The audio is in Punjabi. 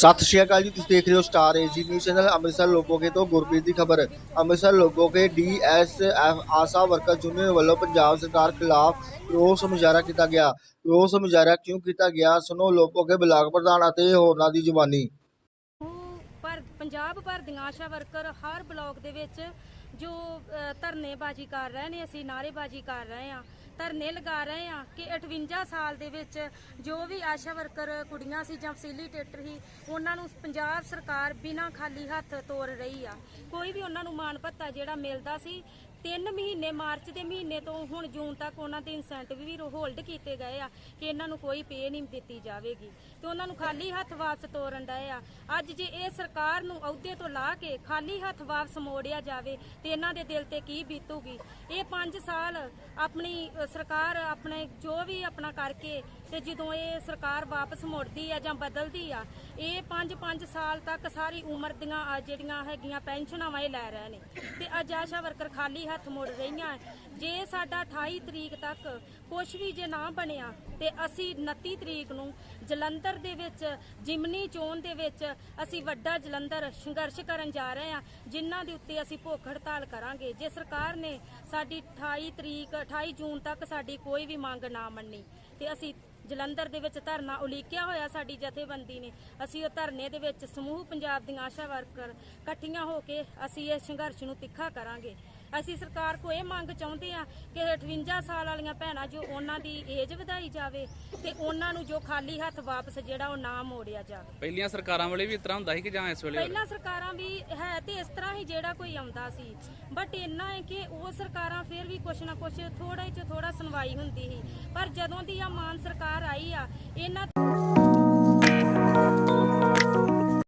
ਸਤਿ ਸ਼੍ਰੀ ਅਕਾਲ ਜੀ, ਤੁਸੀਂ ਦੇਖ ਰਹੇ ਹੋ Star AG news channel Amritsar Lokoke ਤੋਂ ਗੁਰਪ੍ਰੀਤ ਦੀ ਖਬਰ। Amritsar Lokoke DSF Asha worker union ਵੱਲੋਂ ਪੰਜਾਬ ਸਰਕਾਰ ਖਿਲਾਫ ਰੋਸ ਮੁਜ਼ਾਹਰਾ ਕੀਤਾ ਗਿਆ। ਰੋਸ ਮੁਜ਼ਾਹਰਾ ਕਿਉਂ ਕੀਤਾ ਗਿਆ? ਸੁਣੋ ਲੋਕੋਕੇ ਬਲਾਕ ਪ੍ਰਧਾਨ ਅਤੇ ਹੋਰਨਾਂ ਦੀ ਜ਼ੁਬਾਨੀ ਪਰ ਪੰਜਾਬ ਭਰ ਦੀਆਂ ਆਸ਼ਾ ਵਰਕਰ ਹਰ ਬਲਾਕ ਦੇ ਵਿੱਚ ਜੋ ਧਰਨੇਬਾਜ਼ੀ ਕਰ ਰਹੇ ਨੇ, ਅਸੀਂ ਨਾਅਰੇਬਾਜ਼ੀ ਕਰ ਰਹੇ ਹਾਂ, ਧਰਨੇ ਲਗਾ ਰਹੇ ਆ ਕਿ 58 ਸਾਲ ਦੇ ਵਿੱਚ ਜੋ ਵੀ ਆਸ਼ਾ ਵਰਕਰ ਕੁੜੀਆਂ ਸੀ ਜਾਂ ਫੈਸਿਲੀਟੇਟਰ ਸੀ, ਉਹਨਾਂ ਨੂੰ ਪੰਜਾਬ ਸਰਕਾਰ ਬਿਨਾਂ ਖਾਲੀ ਹੱਥ ਤੋਰ ਰਹੀ ਆ। ਕੋਈ ਵੀ ਉਹਨਾਂ ਨੂੰ ਮਾਣ ਭੱਤਾ ਜਿਹੜਾ ਮਿਲਦਾ ਸੀ ਤਿੰਨ ਮਹੀਨੇ, ਮਾਰਚ ਦੇ ਮਹੀਨੇ ਤੋਂ ਹੁਣ ਜੂਨ ਤੱਕ ਉਹਨਾਂ ਦੇ ਇਨਸੈਂਟਿਵ ਵੀ ਹੋਲਡ ਕੀਤੇ ਗਏ ਆ ਕਿ ਇਹਨਾਂ ਨੂੰ ਕੋਈ ਪੇ ਨਹੀਂ ਦਿੱਤੀ ਜਾਵੇਗੀ। ਤੇ ਉਹਨਾਂ ਨੂੰ ਖਾਲੀ ਹੱਥ ਵਾਪਸ ਤੋਰਨ ਡਏ ਆ। ਅੱਜ ਜੇ ਇਹ ਸਰਕਾਰ ਨੂੰ ਅਹੁਦੇ ਤੋਂ ਲਾ ਕੇ ਖਾਲੀ ਹੱਥ ਵਾਪਸ ਮੋੜਿਆ ਜਾਵੇ, ਤੇ ਇਹਨਾਂ ਦੇ ਦਿਲ ਤੇ ਕੀ ਬੀਤੂਗੀ? ਇਹ 5 ਸਾਲ ਆਪਣੀ ਸਰਕਾਰ ਆਪਣੇ, ਜੋ ਵੀ ਆਪਣਾ ਕਰਕੇ ਤੇ ਜਦੋਂ ਇਹ ਸਰਕਾਰ ਵਾਪਸ ਮੁੜਦੀ ਆ ਜਾਂ ਬਦਲਦੀ ਆ, ਇਹ 5-5 ਸਾਲ ਤੱਕ ਸਾਰੀ ਉਮਰ ਦੀਆਂ ਜਿਹੜੀਆਂ ਹੈਗੀਆਂ, ਪੈਨਸ਼ਨਾਂ ਵਾ ਇਹ ਲੈ ਰਹੇ ਨੇ। ਤੇ ਅੱਜ ਵਰਕਰ ਖਾਲੀ ਹੱਥ ਮੁੜ ਰਹੀਆਂ ਜੇ ਸਾਡਾ 28 ਤਰੀਕ ਤੱਕ ਕੁਝ ਵੀ ਜੇ ਨਾ ਬਣਿਆ, ਤੇ ਅਸੀਂ 29 ਤਰੀਕ ਨੂੰ ਜਲੰਧਰ ਦੇ ਵਿੱਚ, ਜਿਮਨੀ ਚੋਣ ਦੇ ਵਿੱਚ ਅਸੀਂ ਵੱਡਾ ਜਲੰਧਰ ਸੰਘਰਸ਼ ਕਰਨ ਜਾ ਰਹੇ ਹਾਂ, ਜਿਨ੍ਹਾਂ ਦੇ ਉੱਤੇ ਅਸੀਂ ਭੁੱਖ ਹੜਤਾਲ ਕਰਾਂਗੇ। ਜੇ ਸਰਕਾਰ ਨੇ ਸਾਡੀ 28 ਤਰੀਕ 28 ਜੂਨ ਤੱਕ ਸਾਡੀ ਕੋਈ ਵੀ ਮੰਗ ਨਾ ਮੰਨੀ, ਤੇ ਅਸੀਂ ਜਲੰਧਰ ਦੇ ਵਿੱਚ ਧਰਨਾ ਉਲੀਕਿਆ ਹੋਇਆ ਸਾਡੀ ਜਥੇਬੰਦੀ ਨੇ, ਅਸੀਂ ਉਹ ਧਰਨੇ ਦੇ ਵਿੱਚ ਸਮੂਹ ਪੰਜਾਬ ਦੀਆਂ ਆਸ਼ਾ ਵਰਕਰ ਇਕੱਠੀਆਂ ਹੋ ਕੇ ਅਸੀਂ ਇਹ ਸੰਘਰਸ਼ ਨੂੰ ਤਿੱਖਾ ਕਰਾਂਗੇ। ਅਸੀਂ ਸਰਕਾਰ ਕੋ ਇਹ ਮੰਗ ਚਾਹੁੰਦੇ ਆ ਕਿ 58 ਸਾਲ ਵਾਲੀਆਂ ਭੈਣਾਂ ਜੋ ਉਹਨਾਂ ਦੀ ਏਜ ਵਧਾਈ ਜਾਵੇ ਤੇ ਉਹਨਾਂ ਨੂੰ ਜੋ ਖਾਲੀ ਹੱਥ ਵਾਪਸ ਜਿਹੜਾ ਉਹ ਨਾ ਮੋੜਿਆ ਜਾਵੇ। ਪਹਿਲੀਆਂ ਸਰਕਾਰਾਂ ਵੇਲੇ ਵੀ ਇਸ ਤਰ੍ਹਾਂ ਹੁੰਦਾ ਸੀ ਕਿ ਜਾਂ ਇਸ ਵੇਲੇ ਪਹਿਲਾਂ ਸਰਕਾਰਾਂ ਵੀ ਹੈ ਤੇ ਇਸ ਤਰ੍ਹਾਂ ਹੀ ਜਿਹੜਾ ਕੋਈ ਆਉਂਦਾ ਸੀ। ਬਟ ਇੰਨਾ ਹੈ ਕਿ ਉਹ ਸਰਕਾਰਾਂ ਫਿਰ ਵੀ ਕੁਛ ਨਾ ਕੁਛ ਥੋੜਾ ਚ ਥੋੜਾ ਸੁਣਵਾਈ ਹੁੰਦੀ ਸੀ। ਪਰ ਜਦੋਂ ਦੀ ਆ ਮਾਨ ਸਰਕਾਰ ਆਈ ਆ ਇਹਨਾਂ